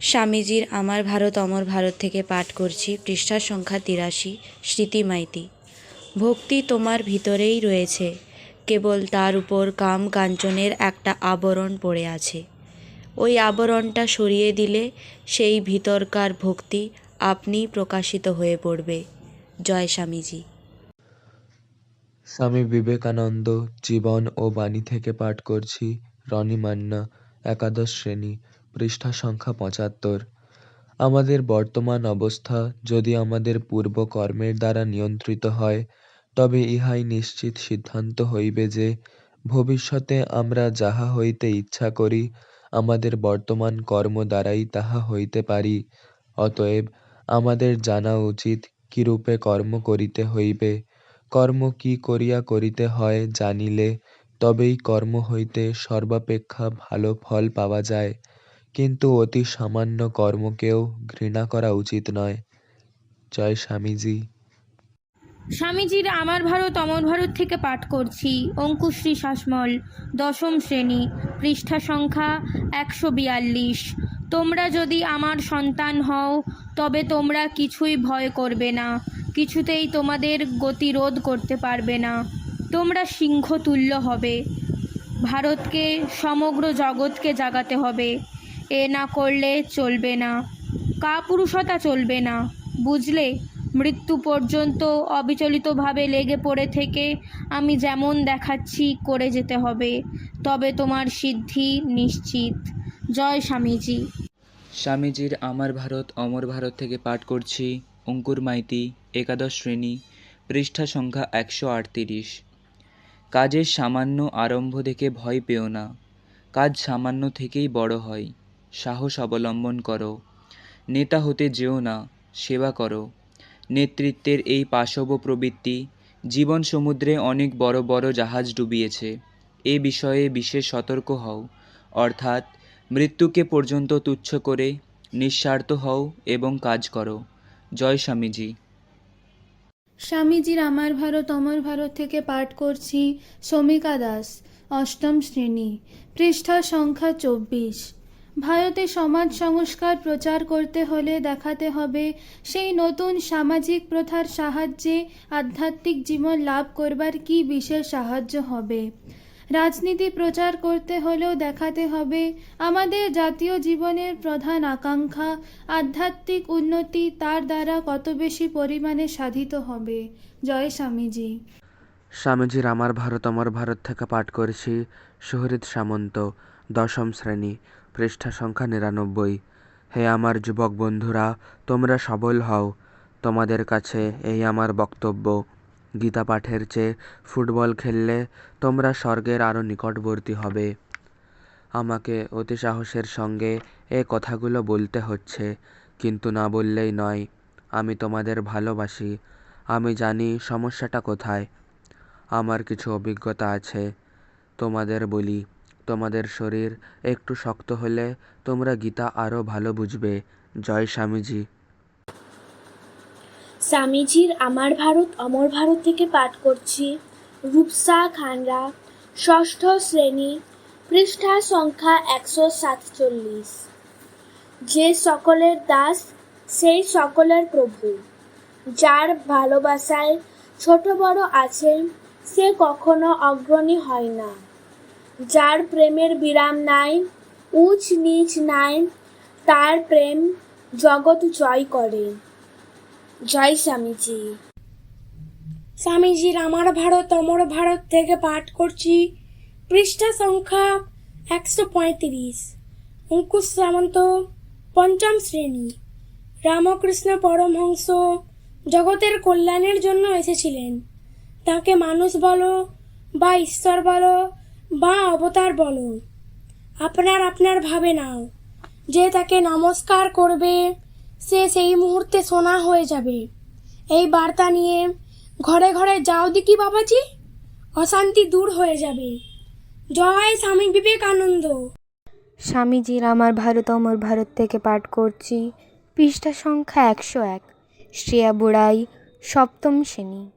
স্বামীজির আমার ভারত, অমর ভারত থেকে পাঠ করছি পৃষ্ঠা সংখ্যা তিরাশি, স্মৃতি মাইতি। ভক্তি তোমার ভিতরেই রয়েছে, কেবল তার উপর কাম কাঞ্চনের একটা আবরণ পড়ে আছে। ওই আবরণটা সরিয়ে দিলে সেই ভিতরকার ভক্তি আপনিই প্রকাশিত হয়ে পড়বে। জয় স্বামীজি। স্বামী বিবেকানন্দ, জীবন ও বাণী থেকে পাঠ করছি রনি মান্না, একাদশ শ্রেণি। পৃষ্ঠা সংখ্যা পঁচাত্তর। আমাদের বর্তমান অবস্থা যদি আমাদের পূর্ব কর্মের দ্বারা নিয়ন্ত্রিত হয়, তবে ইহাই নিশ্চিত সিদ্ধান্ত হইবে যে ভবিষ্যতে আমরা যাহা হইতে ইচ্ছা করি, আমাদের বর্তমান কর্ম দ্বারাই তাহা হইতে পারি। অতএব আমাদের জানা উচিত কিরূপে কর্ম করিতে হইবে। কর্ম কি করিয়া করিতে হয় জানিলে তবেই কর্ম হইতে সর্বাপেক্ষা ভালো ফল পাওয়া যায়। কিন্তু অতি সামান্য কর্মকেও ঘৃণা করা উচিত নয়। জয় স্বামীজি। স্বামীজির আমার ভারত, অমর ভারত থেকে পাঠ করছি। অঙ্কুশ্রী শাসমল, দশম শ্রেণি, পৃষ্ঠা সংখ্যা একশো বিয়াল্লিশ। তোমরা যদি আমার সন্তান হও, তবে তোমরা কিছুই ভয় করবে না। কিছুতেই তোমাদের গতিরোধ করতে পারবে না। তোমরা সিংহতুল্য হবে। ভারতকে, সমগ্র জগৎকে জাগাতে হবে। এ না করলে চলবে না। কাপুরুষতা চলবে না। বুঝলে? মৃত্যু পর্যন্ত অবিচলিতভাবে লেগে পড়ে থেকে আমি যেমন দেখাচ্ছি, করে যেতে হবে। তবে তোমার সিদ্ধি নিশ্চিত। জয় স্বামীজি। স্বামীজির আমার ভারত, অমর ভারত থেকে পাঠ করছি। অঙ্কুর মাইতি, একাদশ শ্রেণি, পৃষ্ঠা সংখ্যা একশো আটত্রিশ। কাজের সামান্য আরম্ভ দেখে ভয় পেও না। কাজ সামান্য থেকেই বড় হয়। সাহস অবলম্বন করো। নেতা হতে যেও না, সেবা করো। নেতৃত্বের এই পাশব প্রবৃত্তি জীবন সমুদ্রে অনেক বড় বড় জাহাজ ডুবিয়েছে। এ বিষয়ে বিশেষ সতর্ক হও। অর্থাৎ মৃত্যুকে পর্যন্ত তুচ্ছ করে নিঃস্বার্থ হও এবং কাজ করো। জয় স্বামীজি। স্বামীজির আমার ভারত, অমর ভারত থেকে পাঠ করছি শমিকা দাস, অষ্টম শ্রেণি, পৃষ্ঠা সংখ্যা চব্বিশ। ভারতে সমাজ সংস্কার প্রচার করতে হলে দেখাতে হবে সেই নতুন সামাজিক প্রথার সাহায্যে আধ্যাত্মিক জীবন লাভ করবার কি বিশেষ সাহায্য হবে? রাজনীতি প্রচার করতে হলেও দেখাতে হবে আমাদের জাতীয় জীবনের প্রধান আকাঙ্ক্ষা, আধ্যাত্মিক উন্নতি তার দ্বারা কত বেশি পরিমাণে সাধিত হবে। জয় স্বামীজি। স্বামীজির আমার ভারত আমার ভারত থেকে পাঠ করেছি সুহৃদ সামন্ত, দশম শ্রেণি। পৃষ্ঠা সংখ্যা নিরানব্বই। হে আমার যুবক বন্ধুরা, তোমরা সবল হও। তোমাদের কাছে এই আমার বক্তব্য। গীতা পাঠের চেয়ে ফুটবল খেললে তোমরা স্বর্গের আরও নিকটবর্তী হবে। আমাকে অতি সাহসের সঙ্গে এ কথাগুলো বলতে হচ্ছে, কিন্তু না বললেই নয়, আমি তোমাদের ভালোবাসি, আমি জানি সমস্যাটা কোথায়। আমার কিছু অভিজ্ঞতা আছে, তোমাদের বলি। তোমাদের শরীর একটু শক্ত হলে তোমরা গীতা আরও ভালো বুঝবে। জয় স্বামীজি। স্বামীজির আমার ভারত, অমর ভারত থেকে পাঠ করছি। রূপসা খানরা, ষষ্ঠ শ্রেণি, পৃষ্ঠা সংখ্যা একশো সাতচল্লিশ। যে সকলের দাস, সেই সকলের প্রভু। যার ভালোবাসায় ছোট বড় আছে, সে কখনো অগ্রণী হয় না। যার প্রেমের বিরাম নাই, উঁচ নিচ নাই, তার প্রেম জগৎ জয় করে। জয় স্বামীজি। স্বামীজির আমার ভারত, অমর ভারত থেকে পাঠ করছি। পৃষ্ঠা সংখ্যা একশো পঁয়ত্রিশ। অঙ্কুশ সামন্ত পঞ্চম শ্রেণি। রামকৃষ্ণ পরমহংস জগতের কল্যাণের জন্য এসেছিলেন। তাকে মানুষ বলো বা ঈশ্বর বলো বা অবতার বলো। আপনার আপনার ভাবে নাও। যে তাকে নমস্কার করবে, সে সেই মুহূর্তে সোনা হয়ে যাবে। এই বার্তা নিয়ে ঘরে ঘরে যাও দিকি বাবাজি, অশান্তি দূর হয়ে যাবে। জয় স্বামী বিবেকানন্দ। স্বামীজির আমার ভারত অমর ভারত থেকে পাঠ করছি। পৃষ্ঠা সংখ্যা একশো এক, শ্রেয়া বুড়াই, সপ্তম শ্রেণি।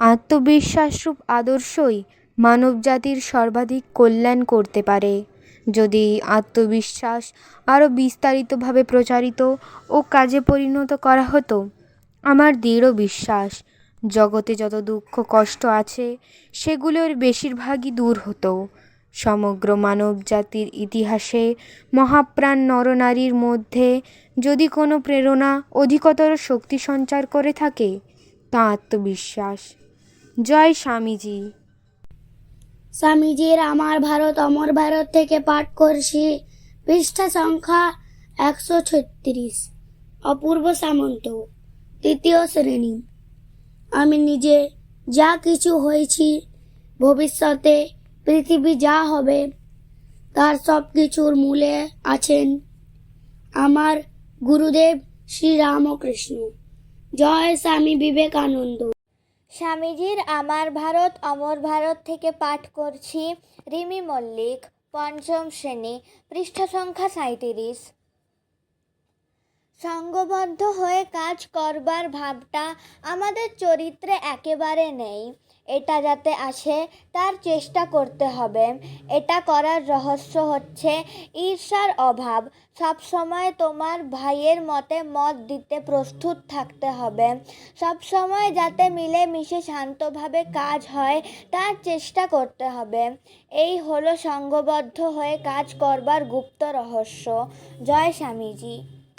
আত্মবিশ্বাসরূপ আদর্শই মানবজাতির সর্বাধিক কল্যাণ করতে পারে। যদি আত্মবিশ্বাস আরও বিস্তারিতভাবে প্রচারিত ও কাজে পরিণত করা হতো, আমার দৃঢ় বিশ্বাস, জগতে যত দুঃখ কষ্ট আছে, সেগুলোর বেশিরভাগই দূর হতো। সমগ্র মানব জাতির ইতিহাসে মহাপ্রাণ নরনারীর মধ্যে যদি কোনো প্রেরণা অধিকতর শক্তি সঞ্চার করে থাকে, তা আত্মবিশ্বাস। জয় স্বামীজি। স্বামীজির আমার ভারত, অমর ভারত থেকে পাঠ করছি। পৃষ্ঠা সংখ্যা একশো ছত্রিশ। অপূর্ব সামন্ত তৃতীয় শ্রেণি। আমি নিজে যা কিছু হয়েছি, ভবিষ্যতে পৃথিবী যা হবে, তার সব কিছুর মূলে আছেন আমার গুরুদেব শ্রী রামকৃষ্ণ। জয় স্বামী বিবেকানন্দ। স্বামীজির আমার ভারত, অমর ভারত থেকে পাঠ করছি। রিমি মল্লিক, পঞ্চম শ্রেণি পৃষ্ঠা সংখ্যা সাঁইত্রিশ। সঙ্গবদ্ধ হয়ে কাজ করবার ভাবটা আমাদের চরিত্রে একেবারে নেই। এটা যাতে আসে, তার চেষ্টা করতে হবে। এটা করার রহস্য হচ্ছে ঈর্ষার অভাব। সব সময় তোমার ভাইয়ের মতে মত দিতে প্রস্তুত থাকতে হবে। সব সময় যাতে মিলে মিশে শান্তভাবে কাজ হয়, তার চেষ্টা করতে হবে। এই হলো সঙ্গবদ্ধ হয়ে কাজ করবার গুপ্ত রহস্য। জয় স্বামীজি।